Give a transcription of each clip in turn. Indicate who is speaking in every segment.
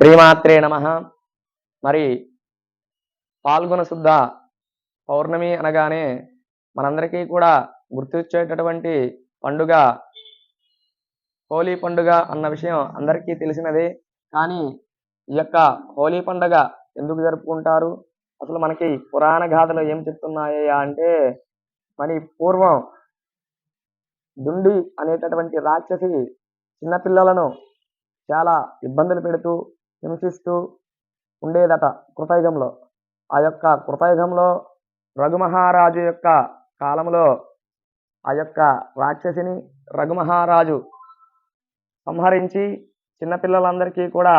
Speaker 1: శ్రీమాత్రే నమ. మరి పాల్గొన శుద్ధ పౌర్ణమి అనగానే మనందరికీ కూడా గుర్తొచ్చేటటువంటి పండుగ హోలీ పండుగ అన్న విషయం అందరికీ తెలిసినదే. కానీ ఈ యొక్క హోలీ పండుగ ఎందుకు జరుపుకుంటారు? అసలు మనకి పురాణ గాథలు ఏం చెప్తున్నాయి అంటే మరి పూర్వం దుండి అనేటటువంటి రాక్షసి చిన్నపిల్లలను చాలా ఇబ్బందులు పెడుతూ హింసిస్తూ ఉండేదట కృతయుగంలో. ఆ యొక్క కృతయుగంలో రఘుమహారాజు యొక్క కాలంలో ఆ యొక్క రాక్షసిని రఘుమహారాజు సంహరించి చిన్నపిల్లలందరికీ కూడా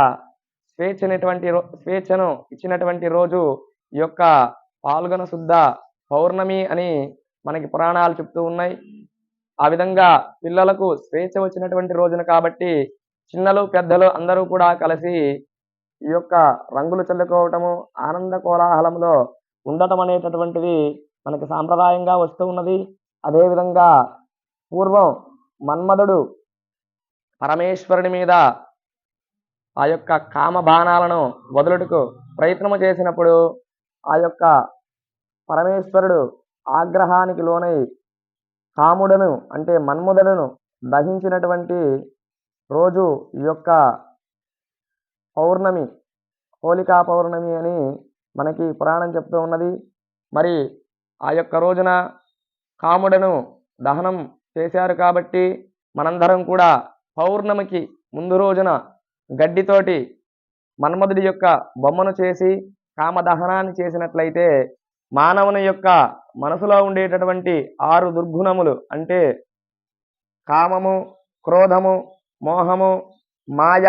Speaker 1: స్వేచ్ఛనటువంటి రో స్వేచ్ఛను ఇచ్చినటువంటి రోజు ఈ యొక్క పాల్గొన శుద్ధ పౌర్ణమి అని మనకి పురాణాలు చెప్తూ ఉన్నాయి. ఆ విధంగా పిల్లలకు స్వేచ్ఛ వచ్చినటువంటి రోజున కాబట్టి చిన్నలు పెద్దలు అందరూ కూడా కలిసి ఈ యొక్క రంగులు చల్లుకోవటము ఆనంద కోలాహలంలో ఉండటం అనేటటువంటిది మనకి సాంప్రదాయంగా వస్తూ ఉన్నది. అదేవిధంగా పూర్వం మన్మధుడు పరమేశ్వరుని మీద ఆ యొక్క కామ బాణాలను వదులుటకు ప్రయత్నము చేసినప్పుడు ఆ యొక్క పరమేశ్వరుడు ఆగ్రహానికి లోనై కాముడను అంటే మన్మధుడును దహించినటువంటి రోజు ఈ యొక్క పౌర్ణమి హోలికా పౌర్ణమి అని మనకి పురాణం చెప్తూ ఉన్నది. మరి ఆ యొక్క రోజున కాముడను దహనం చేశారు కాబట్టి మనందరం కూడా పౌర్ణమికి ముందు రోజున గడ్డితోటి మన్మధుడి యొక్క బొమ్మను చేసి కామదహనాన్ని చేసినట్లయితే మానవుని యొక్క మనసులో ఉండేటటువంటి ఆరు దుర్గుణములు అంటే కామము క్రోధము మోహము మాయ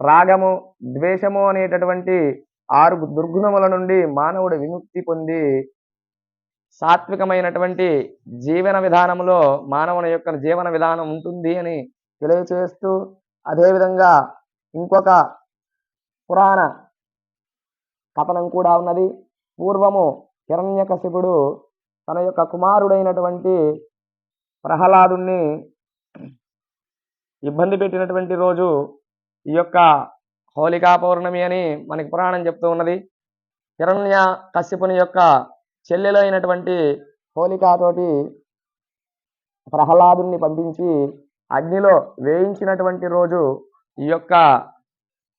Speaker 1: రాగము ద్వేషము అనేటటువంటి ఆరు దుర్గుణముల నుండి మానవుడు విముక్తి పొంది సాత్వికమైనటువంటి జీవన విధానంలో మానవుని యొక్క జీవన విధానం ఉంటుంది అని తెలియచేస్తూ అదేవిధంగా ఇంకొక పురాణ కథనం కూడా ఉన్నది. పూర్వము హిరణ్యకశిపుడు తన యొక్క కుమారుడైనటువంటి ప్రహ్లాదుణ్ణి ఇబ్బంది పెట్టినటువంటి రోజు ఈ యొక్క హోలికా పౌర్ణమి అని మనకి పురాణం చెప్తూ ఉన్నది. హిరణ్య కశ్యపుని యొక్క చెల్లెలైనటువంటి హోలికాతోటి ప్రహ్లాదుని పంపించి అగ్నిలో వేయించినటువంటి రోజు ఈ యొక్క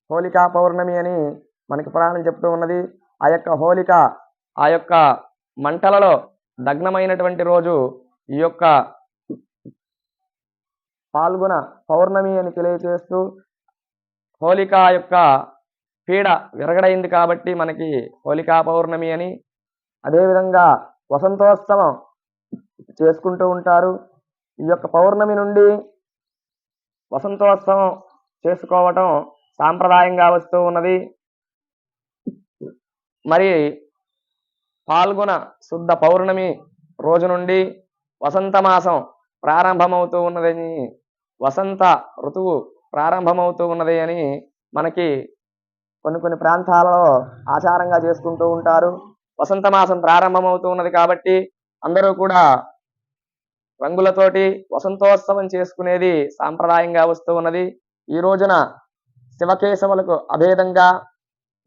Speaker 1: హోలికా పౌర్ణమి అని మనకి పురాణం చెప్తూ ఉన్నది. ఆ యొక్క హోలిక ఆ యొక్క మంటలలో దగ్నమైనటువంటి రోజు ఈ యొక్క పాల్గొన పౌర్ణమి అని తెలియచేస్తూ హోలిక యొక్క పీడ విరగడైంది కాబట్టి మనకి హోలికా పౌర్ణమి అని అదేవిధంగా వసంతోత్సవం చేసుకుంటూ ఉంటారు. ఈ యొక్క పౌర్ణమి నుండి వసంతోత్సవం చేసుకోవటం సాంప్రదాయంగా వస్తూ ఉన్నది. మరి పాల్గొన శుద్ధ పౌర్ణమి రోజు నుండి వసంత మాసం ప్రారంభమవుతూ ఉన్నదని వసంత ఋతువు ప్రారంభమవుతూ ఉన్నది అని మనకి కొన్ని కొన్ని ప్రాంతాలలో ఆచారంగా చేసుకుంటూ ఉంటారు. వసంత మాసం ప్రారంభమవుతూ ఉన్నది కాబట్టి అందరూ కూడా రంగులతోటి వసంతోత్సవం చేసుకునేది సాంప్రదాయంగా వస్తూ ఉన్నది. ఈ రోజున శివకేశవులకు అభేదంగా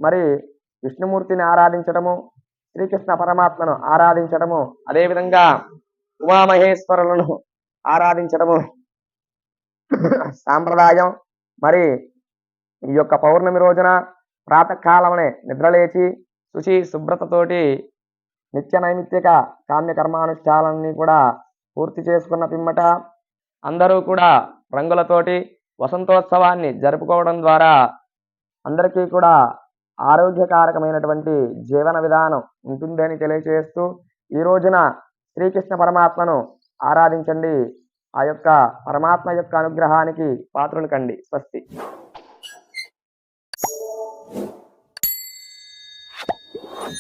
Speaker 1: మరి విష్ణుమూర్తిని ఆరాధించడము శ్రీకృష్ణ పరమాత్మను ఆరాధించడము అదేవిధంగా ఉమామహేశ్వరులను ఆరాధించడము సాంప్రదాయం. మరి ఈ యొక్క పౌర్ణమి రోజున ప్రాతకాలమనే నిద్రలేచి శుచి శుభ్రతతోటి నిత్య నైమిత్తిక కామ్యకర్మానుష్టాలాన్ని కూడా పూర్తి చేసుకున్న పిమ్మట అందరూ కూడా రంగులతోటి వసంతోత్సవాన్ని జరుపుకోవడం ద్వారా అందరికీ కూడా ఆరోగ్యకారకమైనటువంటి జీవన విధానం ఉంటుందని తెలియజేస్తూ ఈ రోజున శ్రీకృష్ణ పరమాత్మను ఆరాధించండి. ఆ యొక్క పరమాత్మ యొక్క అనుగ్రహానికి పాత్రలు కండి స్వస్తి.